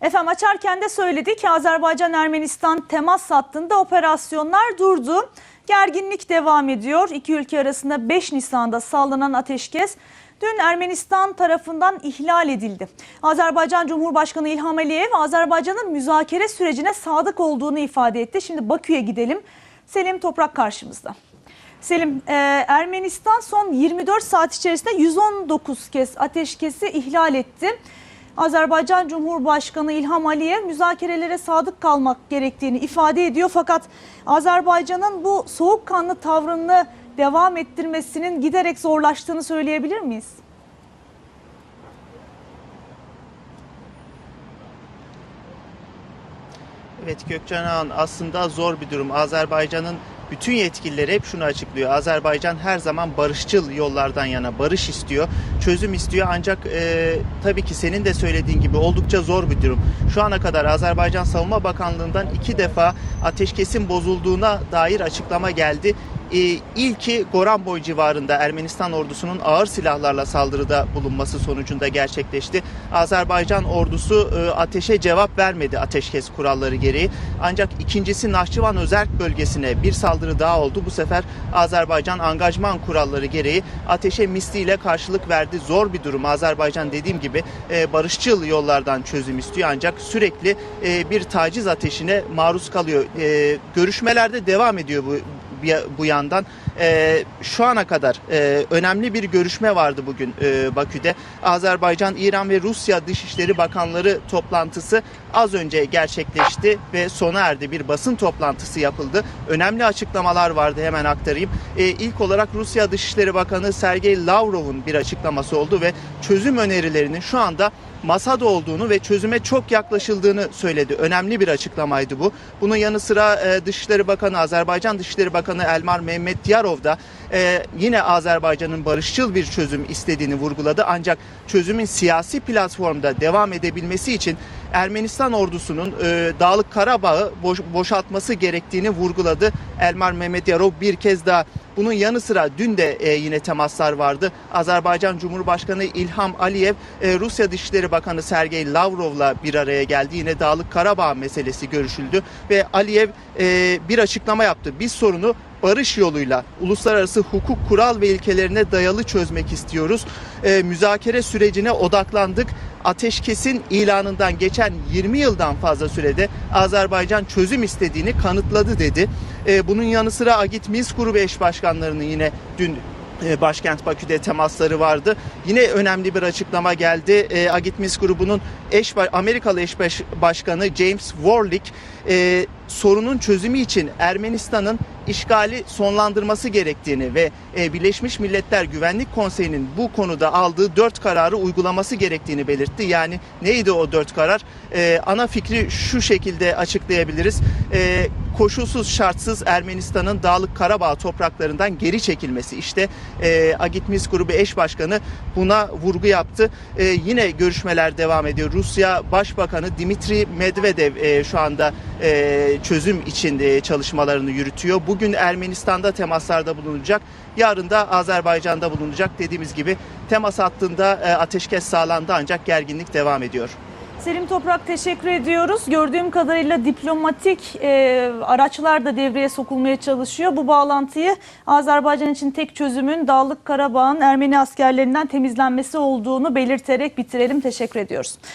Efendim açarken de söyledik Azerbaycan-Ermenistan temas hattında operasyonlar durdu. Gerginlik devam ediyor. İki ülke arasında 5 Nisan'da sağlanan ateşkes dün Ermenistan tarafından ihlal edildi. Azerbaycan Cumhurbaşkanı İlham Aliyev Azerbaycan'ın müzakere sürecine sadık olduğunu ifade etti. Şimdi Bakü'ye gidelim. Selim Toprak karşımızda. Selim, e, Ermenistan son 24 saat içerisinde 119 kez ateşkesi ihlal etti. Azerbaycan Cumhurbaşkanı İlham Aliyev müzakerelere sadık kalmak gerektiğini ifade ediyor. Fakat Azerbaycan'ın bu soğukkanlı tavrını devam ettirmesinin giderek zorlaştığını söyleyebilir miyiz? Evet Gökçen Ağan aslında zor bir durum. Azerbaycan'ın bütün yetkilileri hep şunu açıklıyor. Azerbaycan her zaman barışçıl yollardan yana barış istiyor, çözüm istiyor. Ancak e, tabii ki senin de söylediğin gibi oldukça zor bir durum. Şu ana kadar Azerbaycan Savunma Bakanlığı'ndan iki defa ateşkesin bozulduğuna dair açıklama geldi. E, ilki Goranboy civarında Ermenistan ordusunun ağır silahlarla saldırıda bulunması sonucunda gerçekleşti. Azerbaycan ordusu e, ateşe cevap vermedi ateşkes kuralları gereği. Ancak ikincisi Nahçıvan Özerk bölgesine bir saldırı daha oldu. Bu sefer Azerbaycan angajman kuralları gereği ateşe misliyle karşılık verdi. Zor bir durum. Azerbaycan dediğim gibi e, barışçıl yollardan çözüm istiyor ancak sürekli e, bir taciz ateşine maruz kalıyor. E, görüşmelerde devam ediyor bu bu yandan. Ee, şu ana kadar e, önemli bir görüşme vardı bugün e, Bakü'de. Azerbaycan, İran ve Rusya Dışişleri Bakanları toplantısı az önce gerçekleşti ve sona erdi. Bir basın toplantısı yapıldı. Önemli açıklamalar vardı hemen aktarayım. E, ilk olarak Rusya Dışişleri Bakanı Sergey Lavrov'un bir açıklaması oldu ve çözüm önerilerinin şu anda masada olduğunu ve çözüme çok yaklaşıldığını söyledi. Önemli bir açıklamaydı bu. Bunun yanı sıra e, Dışişleri Bakanı, Azerbaycan Dışişleri Bakanı Elmar Mehmet Diyarov da e, yine Azerbaycan'ın barışçıl bir çözüm istediğini vurguladı. Ancak çözümün siyasi platformda devam edebilmesi için Ermenistan ordusunun e, Dağlık Karabağ'ı boş- boşaltması gerektiğini vurguladı. Elmar Mehmet Yarov bir kez daha bunun yanı sıra dün de e, yine temaslar vardı. Azerbaycan Cumhurbaşkanı İlham Aliyev, e, Rusya Dışişleri Bakanı Sergey Lavrov'la bir araya geldi. Yine Dağlık Karabağ meselesi görüşüldü ve Aliyev e, bir açıklama yaptı. Biz sorunu barış yoluyla uluslararası hukuk kural ve ilkelerine dayalı çözmek istiyoruz. E, müzakere sürecine odaklandık. Ateşkesin ilanından geçen 20 yıldan fazla sürede Azerbaycan çözüm istediğini kanıtladı dedi. E, bunun yanı sıra Agit Minsk grubu eş başkanlarının yine dün e, başkent Bakü'de temasları vardı. Yine önemli bir açıklama geldi. E, Agit Minsk grubunun eş Amerikalı eş baş- başkanı James Warlick e, sorunun çözümü için Ermenistan'ın işgali sonlandırması gerektiğini ve e, Birleşmiş Milletler Güvenlik Konseyi'nin bu konuda aldığı dört kararı uygulaması gerektiğini belirtti. Yani neydi o dört karar? E, ana fikri şu şekilde açıklayabiliriz. E, koşulsuz şartsız Ermenistan'ın Dağlık Karabağ topraklarından geri çekilmesi. İşte e, Agit Minsk grubu eş başkanı buna vurgu yaptı. E, yine görüşmeler devam ediyor. Rusya Başbakanı Dimitri Medvedev e, şu anda e, çözüm için e, çalışmalarını yürütüyor. Bugün Ermenistan'da temaslarda bulunacak. Yarın da Azerbaycan'da bulunacak. Dediğimiz gibi temas hattında e, ateşkes sağlandı ancak gerginlik devam ediyor. Selim Toprak teşekkür ediyoruz. Gördüğüm kadarıyla diplomatik e, araçlar da devreye sokulmaya çalışıyor. Bu bağlantıyı Azerbaycan için tek çözümün Dağlık Karabağ'ın Ermeni askerlerinden temizlenmesi olduğunu belirterek bitirelim. Teşekkür ediyoruz.